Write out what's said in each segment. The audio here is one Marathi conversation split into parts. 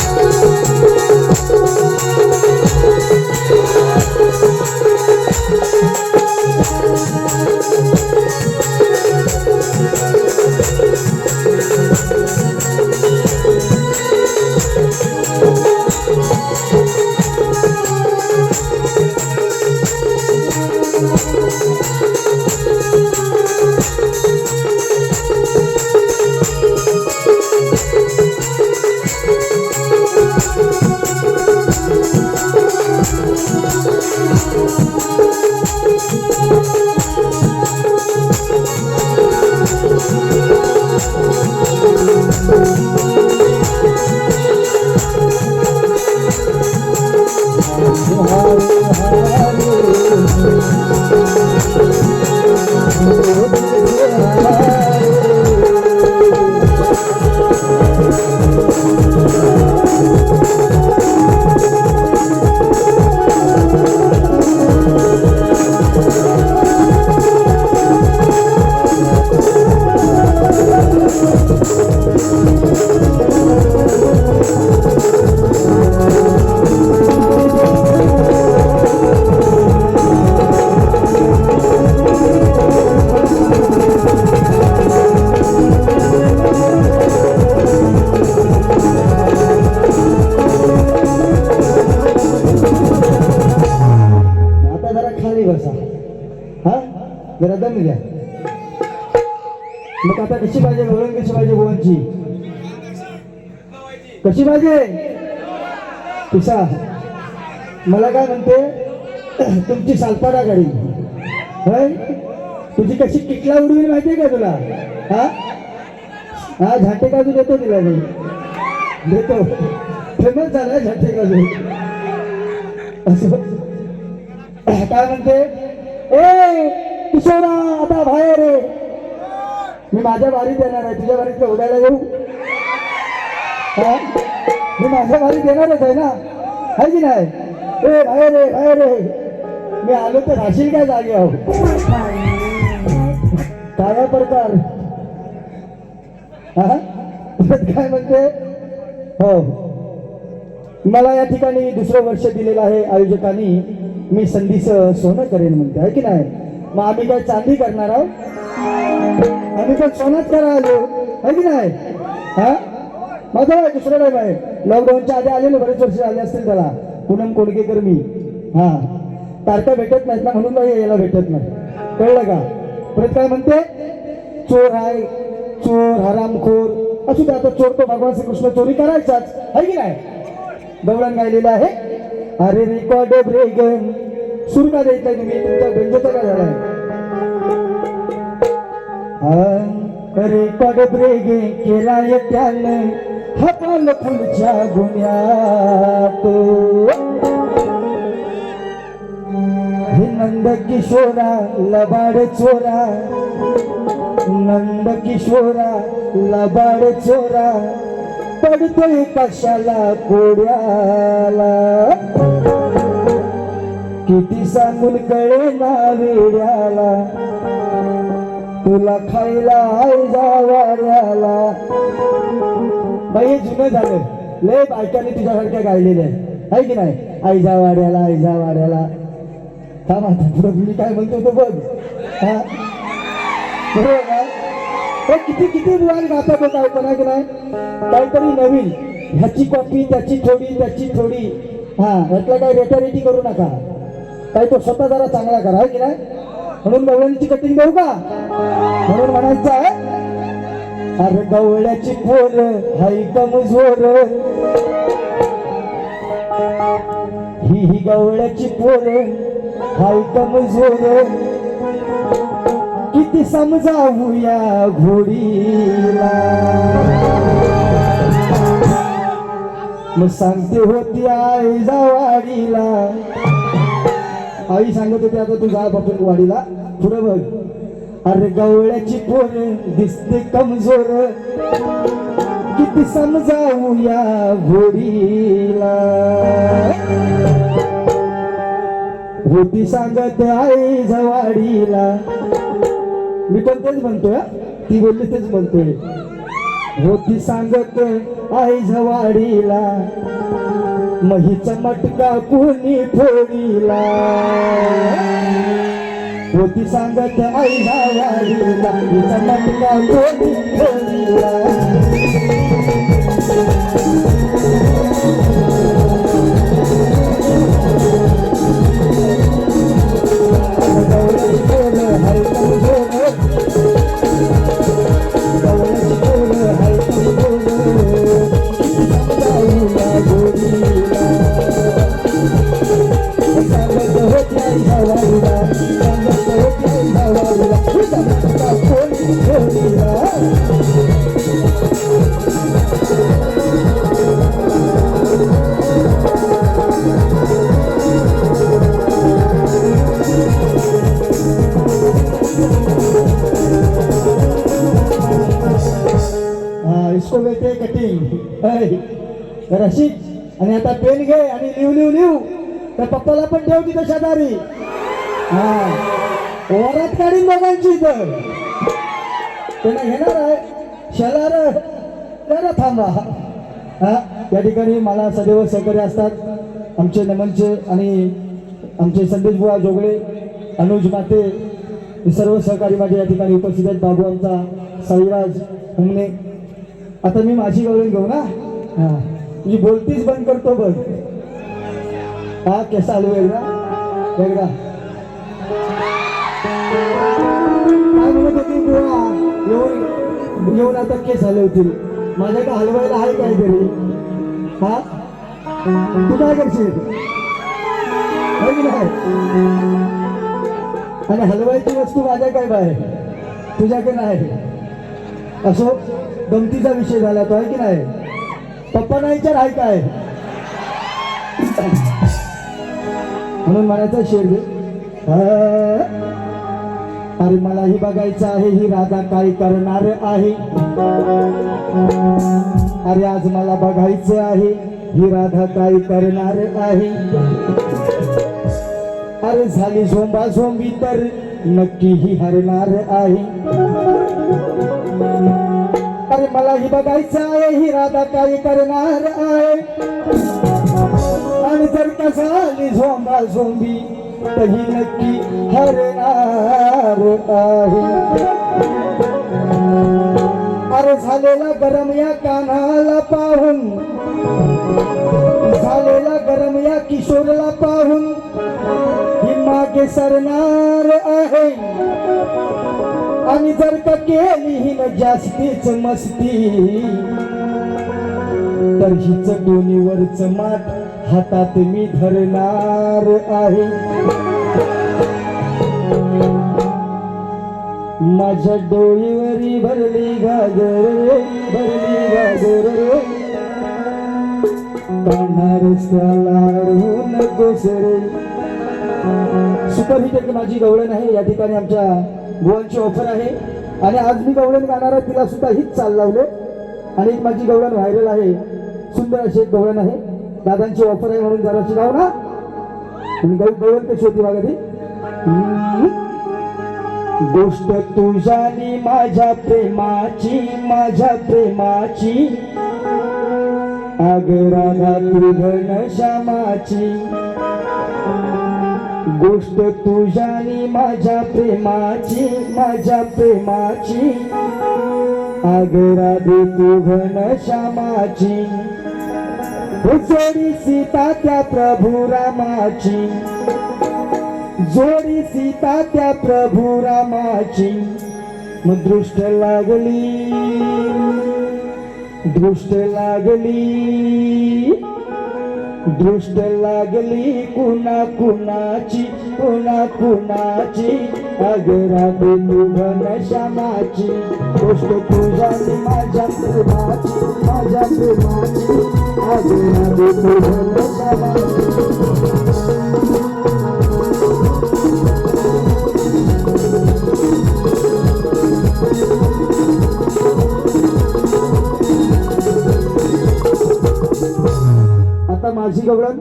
なるほど。आता कशी पाहिजे? वळण कशी पाहिजे गोवांची कशी पाहिजे? पिसा मला काय म्हणते तुमची सालपाडा गाडी. होय? तुझी कशी किटला उडवी माहितीये का तुला? हा? हा झाटे काजू देतो तिला मी. देतो. फेमस झाला झाटे काजू. असं. काय म्हणते? ए किशोरा आता बाहेर मी माझ्या बारीत येणार आहे. तुझ्या बारीत उद्याला येऊ? मी माझ्या बारीत येणारच आहे ना? आहे की नाही? ए बाहेर रे बाहेर रे मी आलो तर राशील काय जागे आहो? काय प्रकार हा? काय म्हणते? हो. मला या ठिकाणी दुसरं वर्ष दिलेलं आहे आयोजकांनी. मी संधीचं सोनं करेन म्हणते. आहे की नाही? मग आम्ही काय चांदी करणार आहोत? आम्ही पण सोनच करा आलो. आहे की नाही? हा? माझं आहे दुसरं काय आहे. लॉकडाऊनच्या आधी आलेले बरेच वर्ष आले असतील त्याला. पूनम कोडकेकर मी. हा. तारखा भेटत नाहीत ना म्हणून नाही यायला भेटत नाही. कळलं का? परत काय म्हणते? चोर आहे. चोर हरामखोर. असू दे आता चोर तो भगवान श्रीकृष्ण चोरी करायचाच. आहे की नाही? गवळण गायलेलं आहे. अरे रेकॉर्ड ब्रेगन सुरू का देत नाही तुम्ही. तुमच्या झाला काय अरे रेकॉर्ड ब्रेगे केलाय त्यानं हपाल फुलच्या गुन्ह्यात हे नंद किशोरा लबाड चोरा. नंद किशोरा लबाड चोरा. पडतोय कशाला कोड्याला किती सांगून कळे ना वेड्याला. तुला खायला आई जावाड्याला बाई हे जुनं झालं. लय बायकांनी तुझ्यासारख्या गायलेल्या आहे है की नाही? आईजा वाड्याला आईजा वाड्याला हा माझा पुढं मी काय म्हणतो तो बघ. हा? बरोबर का? किती किती मुलांनी गाता बघ ऐकून आहे की नाही? काहीतरी नवीन. ह्याची कॉपी त्याची थोडी त्याची थोडी. हा ह्यातला काय रेटारेटी करू नका. काही तो स्वतः जरा चांगला करा है की नाही? म्हणून गवळ्यांची कटिंग देऊ का? म्हणून म्हणायचं आहे अरे गवळ्याची पोर हाय कमजोर ही ही गवळ्याची पोर हाय कमजोर किती समजावूया घोडीला. मग सांगते होती आई जावाडीला आई सांगत होती आता तू जा बापू वाडीला. पुढे बघ. अरे गवळ्याची पोर दिसते कमजोर. किती समजावू या घोडीला होती सांगत आई जवाडीला मी पण तेच म्हणतोय हा. ती बोलली तेच म्हणतोय. होती सांगत आई झवाडीला महीचा मटका कुणी फोडीला? होती सांगत आईला झवाडीला महीचा मटका कुणी फोडीला? आणि लिव लिहू लिव. त्या पप्पाला पण ठेव की शेजारी. हा. वरात काढीन दोघांची इथं. त्यांना घेणार आहे? शेलार जरा थांबा. हा. या ठिकाणी मला सदैव सहकार्य असतात. आमचे नमनचे आणि आमचे संदेश बुवा जोगळे अनुज माते हे सर्व सहकारी माझे या ठिकाणी उपस्थित आहेत. बाबू आमचा साईराज हुमने आता मी माझी गवळण घेऊ ना? हा. मी बोलतीच बंद करतो बघ. हा केस आलो एकदा एकदा काय म्हणत होती बुवा येऊन येऊन आता केस आले माझ्या माझ्याकडे हलवायला आहे काहीतरी हा तू काय करशील नाही आणि हलवायची वस्तू माझ्याकडे बाय तुझ्याकडे नाही असो गमतीचा विषय झाला तो आहे की नाही पप्पा नाही तर आहे काय म्हणून म्हणायचा शेर घे हा. अरे मलाही बघायचं आहे ही राधा काय करणार आहे? अरे आज मला बघायचं आहे ही राधा काय करणार आहे? अरे झाली झोंबा झोंबी तर नक्की ही हरणार आहे. अरे मला ही बघायचं आहे ही राधा काय करणार आहे? आणि जर का झाली झोंबा झोंबी तर ही नक्की हरणार आहे अरे झालेला गरम या कानाला पाहून झालेला गरम या किशोरला पाहून ही मागे सरणार आहे. आणि जर का केली ही न जास्तीच मस्ती तर हिच दोन्हीवरच मात हातात मी धरणार आहे. माझ्या डोळीवरी भरली गाजर रे भरली गाजर रे. कानारस्त्याला अडवू नकोस रे. सुपर हिट एक माझी गवळण आहे? या ठिकाणी आमच्या गोवांची ऑफर आहे. आणि आज मी गवळण गाणार आहे तिला सुद्धा हीच चाल लावले. आणि एक माझी गवळण व्हायरल आहे. सुंदर अशी एक गवळण आहे. दादांची ऑफर आहे म्हणून जराशी गाव ना. तुम्ही गाव गवळण कशी होती बघा ती गोष्ट तुझ्यानी माझ्या प्रेमाची माझ्या प्रेमाची. अग राधा तुझन श्यामाची. गोष्ट तुझ्यानी माझ्या प्रेमाची माझ्या प्रेमाची. अग तू तुघन श्यामाची. जोडी सीता त्या प्रभू रामाची. जोडी सीता त्या प्रभू रामाची. मग दृष्ट लागली. दृष्ट लागली. दृष्ट लागली कुणा कुणाची कुणा कुणाची. अगराबे तुघन श्यामाची गोष्ट तुझ्या माझ्या प्रेमाची माझ्या प्रेमाची अगराबे तुघन श्यामाची आता माझी गवळण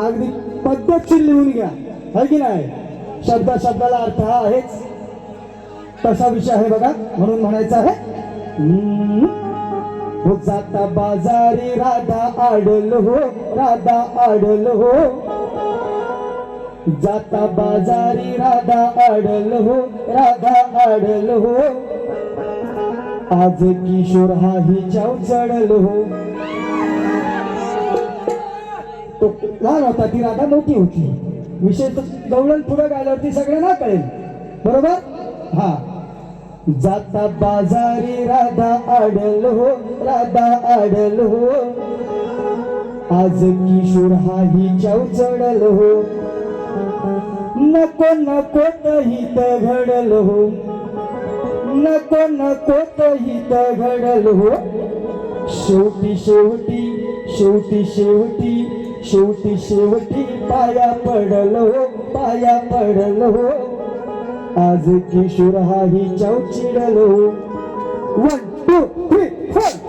अगदी पद्धतशीर लिहून घ्या है की नाही? शब्दा शब्दाला अर्थ हा आहेच. तसा विषय आहे बघा म्हणून म्हणायचं आहे. हो जाता बाजारी राधा आडल हो राधा आडल हो. जाता बाजारी राधा आडल हो राधा आडल हो. आज किशोर हा हिच्याव चढल हो. तो लहान होता ती राधा मोठी होती विषय तर गवळण पुढे गायल्यावरती सगळ्यांना कळेल. बरोबर? हा. जाता बाजारी राधा आडल हो राधा आडल हो. आज किशोर हा हिच्याव चढल हो. नको नको हित घडल हो. नको नको हित घडल हो. शेवटी शेवटी शेवटी शेवटी शेवटी शेवटी पाया पडलो पाया पडलो आज किशोर हा हिच्याव चिडल हो one two three four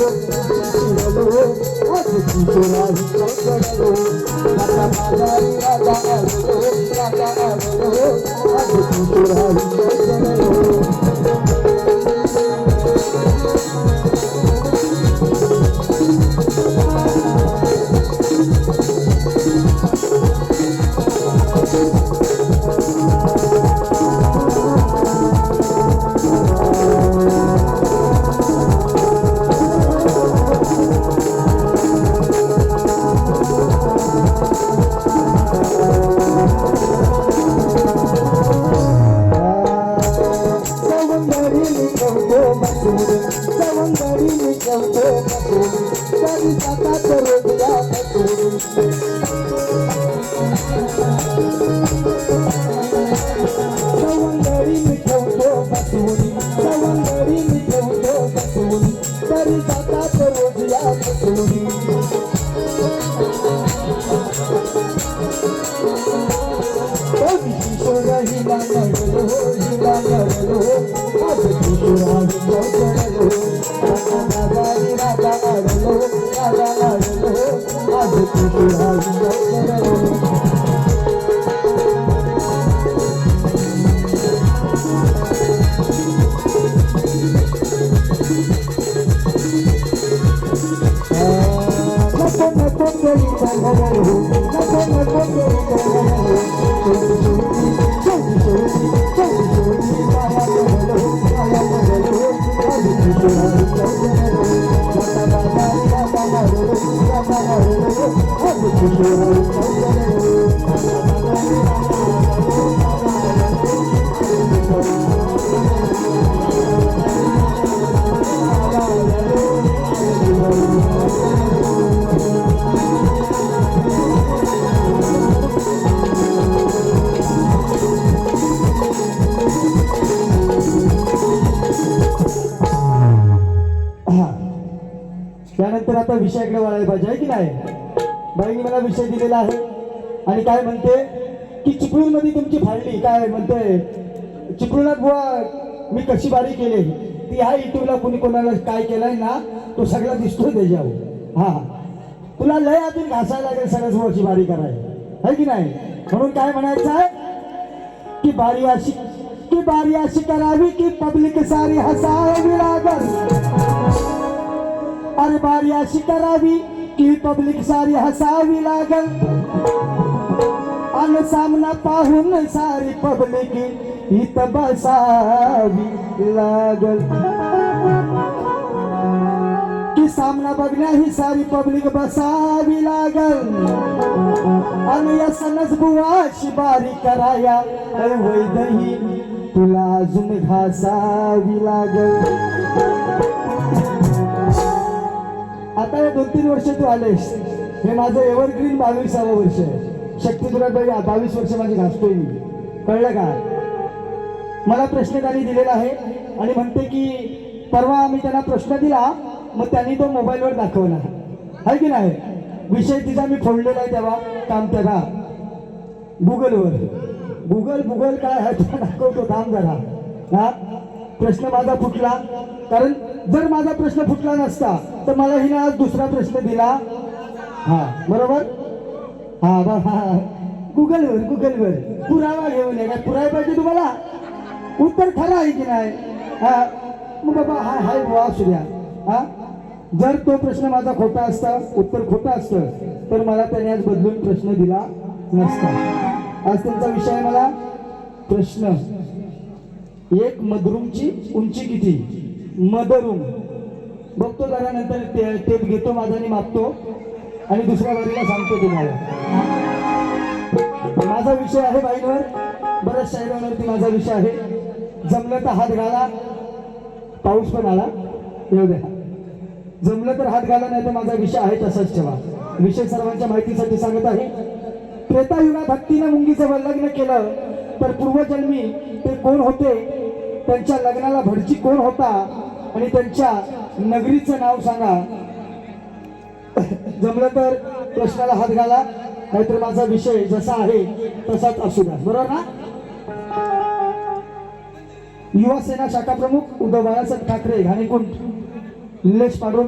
Thank you. Kishore विषयाकडे वळायला पाहिजे आहे की नाही? बाईंनी मला विषय दिलेला आहे. आणि काय म्हणते? की चिपळूणमध्ये तुमची फाडली काय म्हणते? चिपळूणात बुवा मी कशी बारी केली? ती ह्या युट्यूबला कोणी कोणाला काय केलंय ना तो सगळा दिसतोय त्याच्यावर. हा. तुला लय अजून घासायला लागेल सरसवची बारी कराय है की नाही? म्हणून काय म्हणायचं आहे? की बारी अशी की बारी अशी करावी की पब्लिक सारी हसावी लागल. अरे अशी करावी की पब्लिक सारी हसावी लागल. अन सामना पाहून सारी पब्लिक इथं बसावी लागल. की सामना बघण्या ही सारी पब्लिक बसावी लागल. आणि या सणच बुवाशी बारी कराया वैदही तुला अजून घासावी लागल. आता दोन तीन वर्ष तू आलेस. हे माझं एव्हरग्रीन बावीसावं वर्ष आहे. शक्ती तुला बावीस वर्ष माझी घासतोय मी. कळलं का? मला प्रश्न त्यांनी दिलेला आहे आणि म्हणते की परवा मी त्यांना प्रश्न दिला मग त्यांनी तो मोबाईलवर दाखवला. आहे की नाही? विषय तिचा मी फोडलेला आहे तेव्हा काम त्याला गुगलवर गुगल गुगल काय आहे दाखवतो काम जरा. हा? प्रश्न माझा फुटला. कारण जर माझा प्रश्न फुटला नसता तर मला हिने आज दुसरा प्रश्न दिला. हा बरोबर? हा बा हा गुगलवर गुगलवर. पुरावा घेऊन ये. काय पुरावा पाहिजे तुम्हाला? उत्तर खरं आहे की नाही? हा. मग बाबा हा हाय बुवा असू द्या. हा. जर तो प्रश्न माझा खोटा असता उत्तर खोटा असतं तर मला त्याने आज बदलून प्रश्न दिला नसता. आज त्यांचा विषय मला प्रश्न. एक मदरूमची उंची किती? मदरूम बघतो जरा नंतर ते- टेप घेतो माझा आणि मागतो आणि दुसऱ्या गाडीला सांगतो तुम्हाला. माझा विषय आहे बाईंवर. बऱ्याच शायरांवरती माझा विषय आहे. जमलं तर हात घाला. पाऊस पण आला. येऊ द्या. जमलं तर हात घाला नाही तर माझा विषय आहे तसाच ठेवा. विषय सर्वांच्या माहितीसाठी सांगत आहे. त्रेतायुगात हत्तीनं मुंगीचं लग्न केलं तर पूर्वजन्मी ते कोण होते? त्यांच्या लग्नाला भडची कोण होता? आणि त्यांच्या नगरीचं नाव सांगा. जमलं तर प्रश्नाला हात घाला नाहीतर माझा विषय जसा आहे तसाच असू द्या. बरोबर ना? युवा सेना शाखा प्रमुख उद्धव बाळासाहेब ठाकरे घाणेकुंड निलेश पाडून